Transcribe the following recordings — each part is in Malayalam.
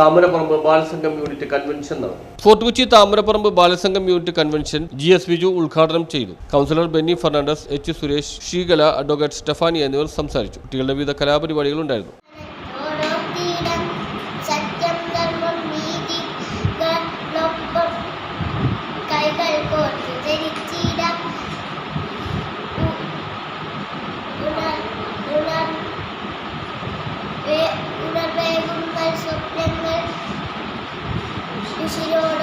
Thamaraparambu Balasangham unit convention നടന്നു. Fort Kochi Thamaraparambu Balasangham unit convention G S Viju ഉദ്ഘാടനം ചെയ്തു. Councillor Benny Fernandez H Suresh Sreekala advocate Stephanie എന്നിവർ സംസാരിച്ചു. കുട്ടികളുടെ വിവിധ കലാപരിപാടികൾ ഉണ്ടായിരുന്നു. ছিল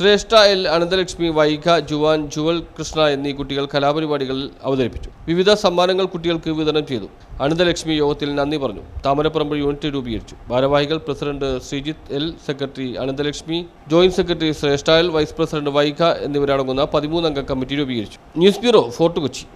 ശ്രേഷ്ഠ എൽ അനന്തലക്ഷ്മി വൈഖ ജുവാൻ ജുവൽ കൃഷ്ണ എന്നീ കുട്ടികൾ കലാപരിപാടികളിൽ അവതരിപ്പിച്ചു. വിവിധ സമ്മാനങ്ങൾ കുട്ടികൾക്ക് വിതരണം ചെയ്തു. അനന്തലക്ഷ്മി യോഗത്തിൽ നന്ദി പറഞ്ഞു. താമരപ്പറമ്പ് യൂണിറ്റ് രൂപീകരിച്ചു. ഭാരവാഹികൾ president Sreejith L secretary Ananthalakshmi joint secretary Shreshta L vice president Vaikha എന്നിവരടങ്ങുന്ന പതിമൂന്നംഗ കമ്മിറ്റി രൂപീകരിച്ചു. News bureau fort Kochi.